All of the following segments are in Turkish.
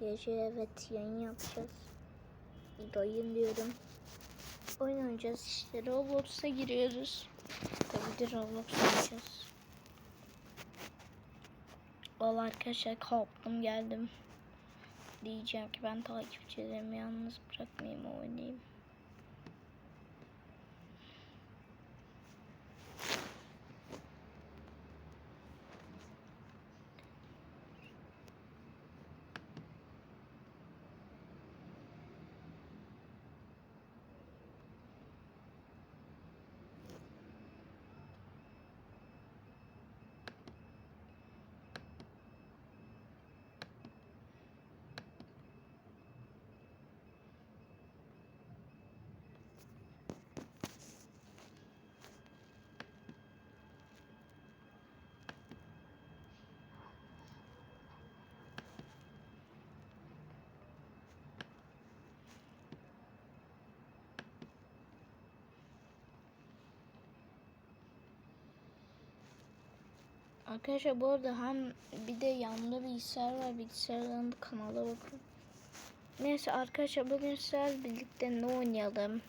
Gece evet yayın yapacağız. Yayın diyorum. Oyun oynayacağız işte. Roblox'a giriyoruz. Tabii de Roblox oynayacağız. Valla arkadaşlar kalktım geldim. Diyeceğim ki ben takipçilerimi yalnız bırakmayayım oynayayım. Arkadaşlar bu arada hem bir de yanında bilgisayar var. Bilgisayardan da kanala bakın. Neyse arkadaşlar bugün sizlerle birlikte ne oynayalım?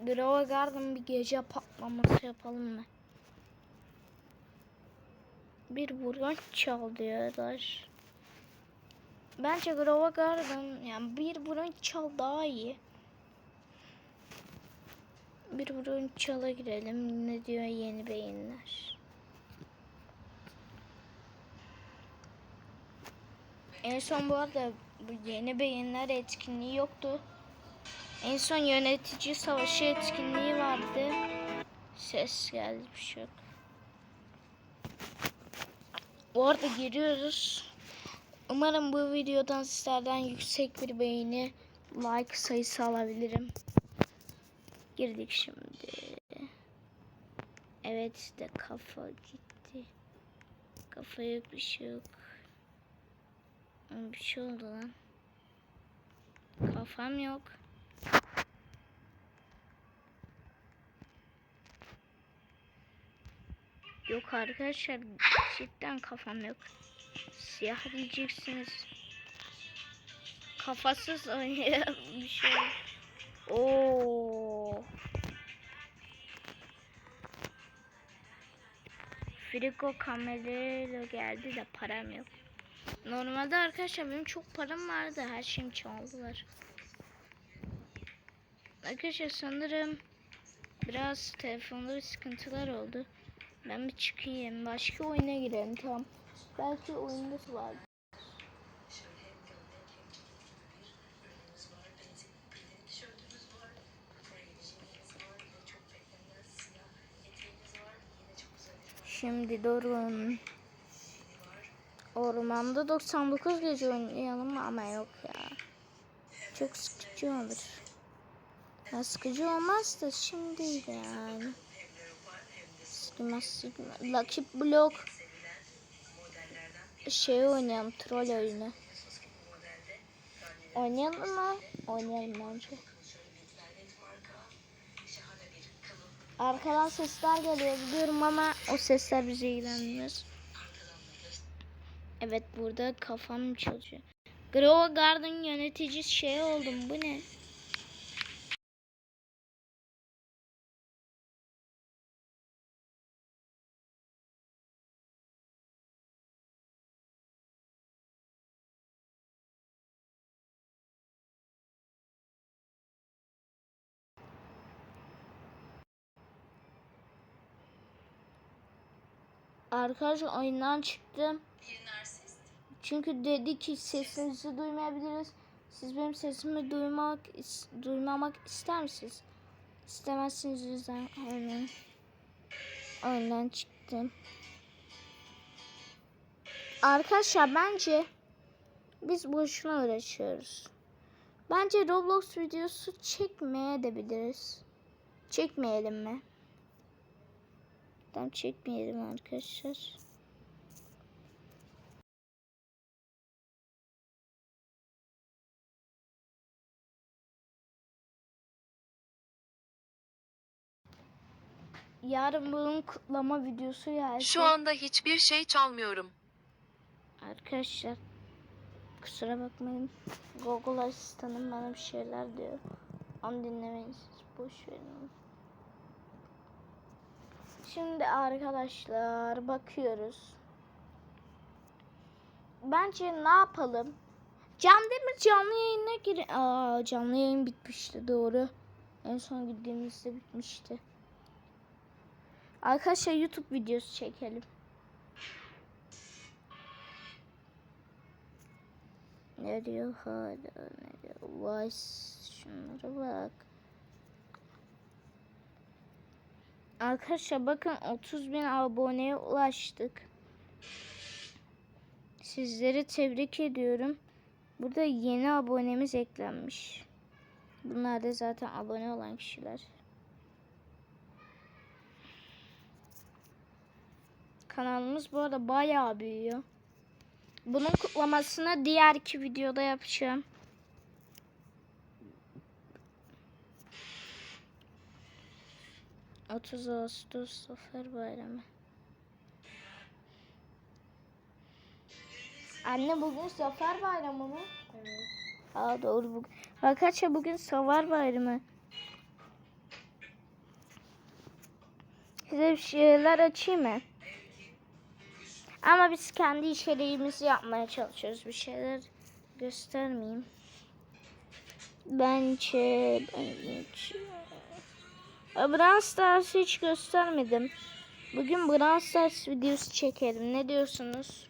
Grova Garden bir gece patlaması yapalım mı? Bir vuran çaldı arkadaş. Bence Grova Garden yani bir vuran çal daha iyi. Bir burun çala girelim. Ne diyor yeni beyinler. En son bu arada bu yeni beyinler etkinliği yoktu. En son yönetici savaşı etkinliği vardı. Ses geldi bir şey yok. Bu arada giriyoruz. Umarım bu videodan sizlerden yüksek bir beğeni, like sayısı alabilirim. Girdik şimdi. Evet işte kafa gitti. Kafa yok bir şey yok. Bir şey oldu lan. Kafam yok. Yok arkadaşlar cidden kafam yok. Siyah diyeceksiniz. Kafasız oynayan bir şey. Oo. Frigo kamerayla geldi de param yok. Normalde arkadaşlar benim çok param vardı. Her şeyimi çaldılar. Arkadaşlar sanırım biraz telefonda bir sıkıntılar oldu. Ben bir çıkayım. Başka oyuna girelim tamam. Belki oyunda var. Şimdi durun. Ormanda 99 gece oynayalım ama yok ya. Çok sıkıcı olur. Ya sıkıcı olmaz da şimdi yani. Sıkmaz sıkmaz. Lucky Block şey oynayalım troll oyunu. Oynayalım mı? Oynayalım bence. Arkadan sesler geliyor biliyorum ama o sesler bizi ilgilenmiyor. Evet burada kafam çalışıyor. Grow Garden yönetici şey oldum bu ne? Arkadaşlar oyundan çıktım. Çünkü dedi ki sesinizi duymayabiliriz. Siz benim sesimi duymak duymamak ister misiniz? İstemezsiniz yüzden hemen oyundan çıktım. Arkadaşlar bence biz boşuna uğraşıyoruz. Bence Roblox videosu çekmeye de biliriz. Çekmeyelim mi? Tam çekmeyelim arkadaşlar. Yarın bunun kutlama videosu geldi. Şu anda hiçbir şey çalmıyorum. Ar- arkadaşlar. Kusura bakmayın. Google asistanım bana bir şeyler diyor. Onu dinlemeyin siz. Boş verin onu. Şimdi arkadaşlar bakıyoruz. Bence ne yapalım? Can Demir canlı yayına gir. Aa canlı yayın bitmişti doğru. En son gittiğimizde bitmişti. Arkadaşlar YouTube videosu çekelim. Ne diyor hala ne diyor? Vay şunlara bak. Arkadaşlar bakın 30 bin aboneye ulaştık. Sizleri tebrik ediyorum. Burada yeni abonemiz eklenmiş. Bunlar da zaten abone olan kişiler. Kanalımız bu arada bayağı büyüyor. Bunun kutlamasını diğer iki videoda yapacağım. Otuz Ağustos Zafer Bayramı. Anne bugün Zafer Bayramı mı? Evet. Aa doğru bugün. Arkadaşlar bugün Zafer Bayramı. Size bir şeyler açayım mı? Ama biz kendi içeriğimizi yapmaya çalışıyoruz. Bir şeyler göstermeyeyim. Bence, bence. Brawl Stars hiç göstermedim. Bugün Brawl Stars videosu çekelim. Ne diyorsunuz?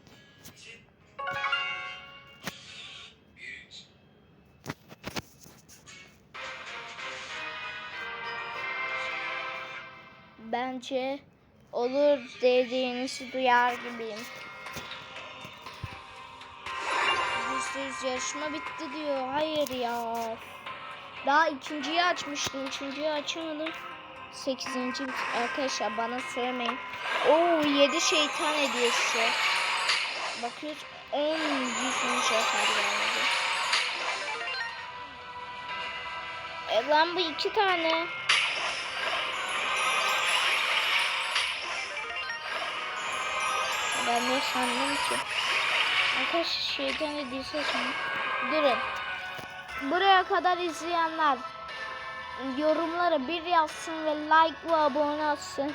Bence olur dediğinizi duyar gibiyim. Yüzde yüz yarışma bitti diyor. Hayır ya. Daha ikinciyi açmıştım. Üçüncüyü açamadım. Sekizinci arkadaşlar bana söylemeyin. Oo yedi şeytan hediyesi. Bakıyoruz on yüzüncü kadar geldi. E lan bu iki tane. Ben de sandım ki. Arkadaşlar şeytan hediyesi açmayın. Durun. Buraya kadar izleyenler yorumlara bir yazsın ve like ve abone olsun.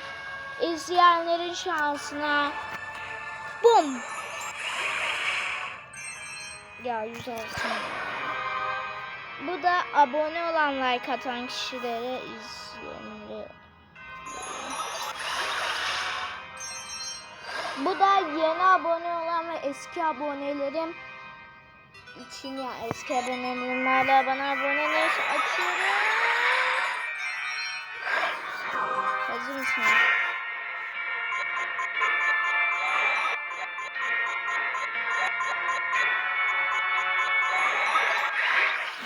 İzleyenlerin şansına bum. Ya yüz olsun. Bu da abone olan like atan kişilere izleyenlere. Bu da yeni abone olan ve eski abonelerim için ya eski abonelerim hala bana abone değilse açıyorum. Hazır mısınız?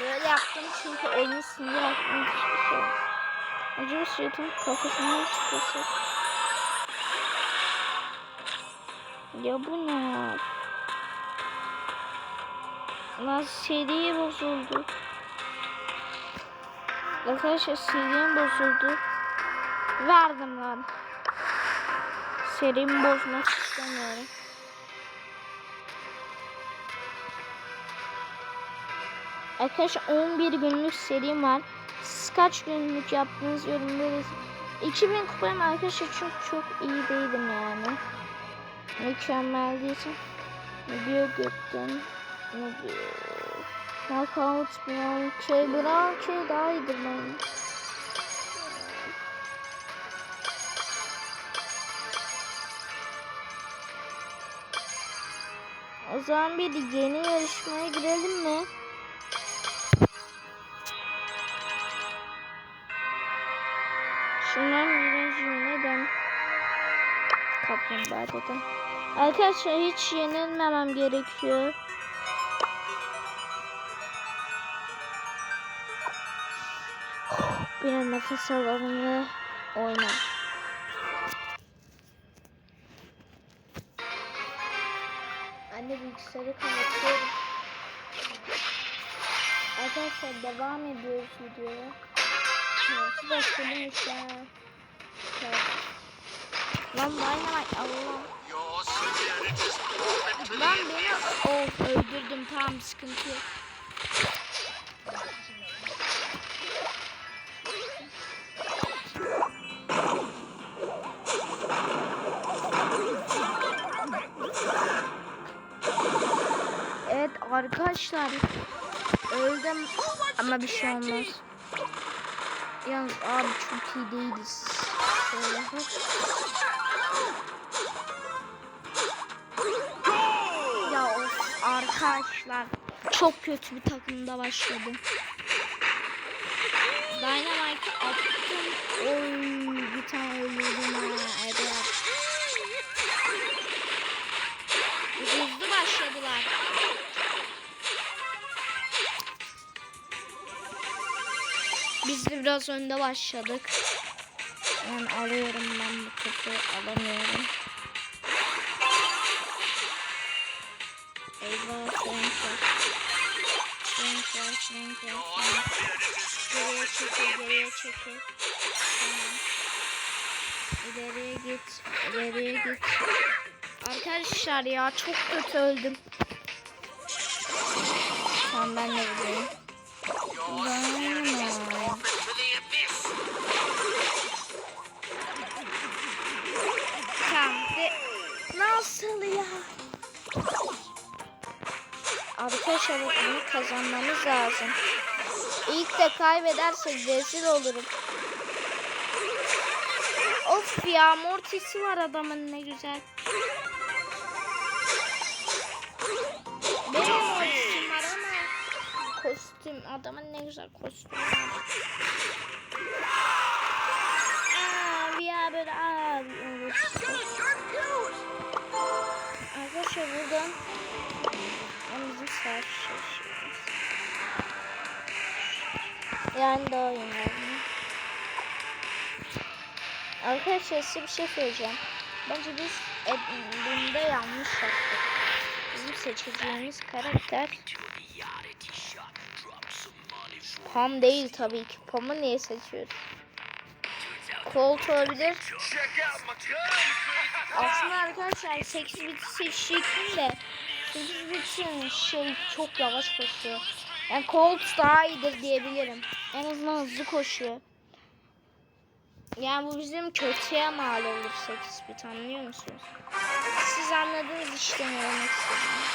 Böyle yaptım çünkü oyun sinir atmak istiyorum. Acaba şeytan kafasından çıkması. Ya bu ne? Lan seri bozuldu. Arkadaşlar serim bozuldu. Verdim lan. Serimi bozmak istemiyorum. Arkadaşlar 11 günlük serim var. Siz kaç günlük yaptınız yorumları. 2000 kupayım arkadaşlar çünkü çok iyi değilim yani. Mükemmel değilsin. Video gökten. Knockout Brown K. Brown K daha iyidir bence. O zaman bir yeni yarışmaya girelim mi? Şundan birinci neden? Kaplumbağa dedim. Arkadaşlar hiç yenilmemem gerekiyor. Bir nefes alalım ve oyna. Anne bilgisayarı kapatıyorum. Arkadaşlar devam ediyoruz videoya. Nasıl başlamış ya? Evet. Lan Dynamite Allah. Lan be beni Aldım tamam sıkıntı yok. Arkadaşlar öldüm ama bir şey olmaz. Yalnız abi çok iyi değiliz. Şöyle. Ya of arkadaşlar çok kötü bir takımda başladım. Dynamite attım. Oy bir tane öldürdüm ha. Evet. Hızlı başladılar. Biz de biraz önde başladık. Ben alıyorum ben bu topu alamıyorum. Eyvah Frank var. Frank var, Frank var, Frank. Geriye çekil, geriye çekil. Tamam. İleriye git, ileriye git. Arkadaşlar ya çok kötü öldüm. Tamam ben de buradayım. Dynamite. Nasıl ya? Arkadaşlar bunu kazanmamız lazım. İlk de kaybedersek rezil olurum. Of ya mortisi var adamın ne güzel. Benim mortisim var ama kostüm adamın ne güzel kostümü var. Aa, ya böyle aa. Arkadaşlar buradan savaş çalışıyoruz. Yani daha iyi Arkadaşlar size bir şey söyleyeceğim. Bence biz e, bunda yanlış yaptık. Bizim seçeceğimiz karakter Pam değil tabii ki. Pam'ı niye seçiyoruz? Colt olabilir. Aslında arkadaşlar 8 bit seçecektim de 8 bitin şey çok yavaş koşuyor. Yani Colt daha iyidir diyebilirim. En azından hızlı koşuyor. Yani bu bizim kötüye mal olur 8 bit anlıyor musunuz? Siz anladınız işte ne demek istediğimi.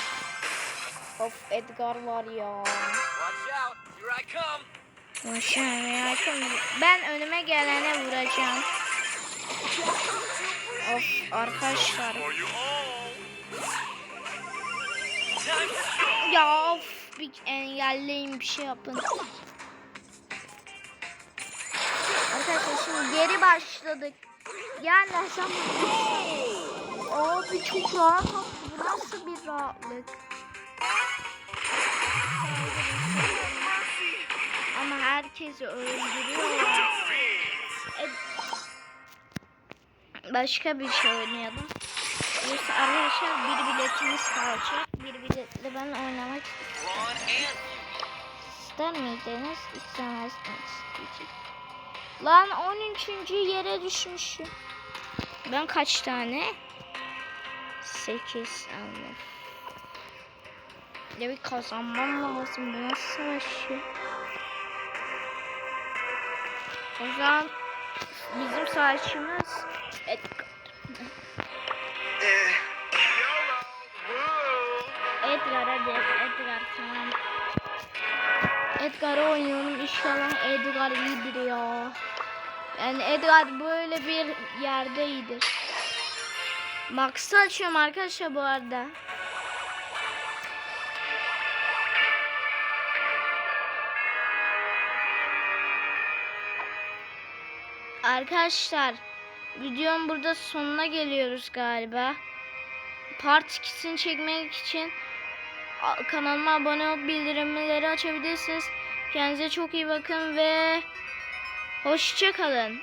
Of Edgar var ya. Watch out! Here I come! Boşver ya. Ben önüme gelene vuracağım. Of arkadaşlar. Ya of bir engelleyin bir şey yapın. Arkadaşlar şimdi geri başladık. Ya ne zaman? Abi çok rahat. Bu nasıl bir rahatlık? Herkesi öldürüyor. E, başka bir şey oynayalım. Yoksa arkadaşlar bir biletimiz kalacak. Bir biletle ben oynamak ister miydiniz? İstemezsiniz. diyecek. Lan 13. yere düşmüşüm. Ben kaç tane? 8 anladım. Ya bir kazanmam lazım. Bu nasıl savaşı? O zaman bizim savaşımız Edgar. Woo! Edgar hadi Edgar tamam. Edgar oynuyorum inşallah Edgar iyidir ya. Yani Edgar böyle bir yerde iyidir. Max'ı açıyorum arkadaşlar bu arada. Arkadaşlar videonun burada sonuna geliyoruz galiba. Part 2'sini çekmek için kanalıma abone olup bildirimleri açabilirsiniz. Kendinize çok iyi bakın ve hoşça kalın.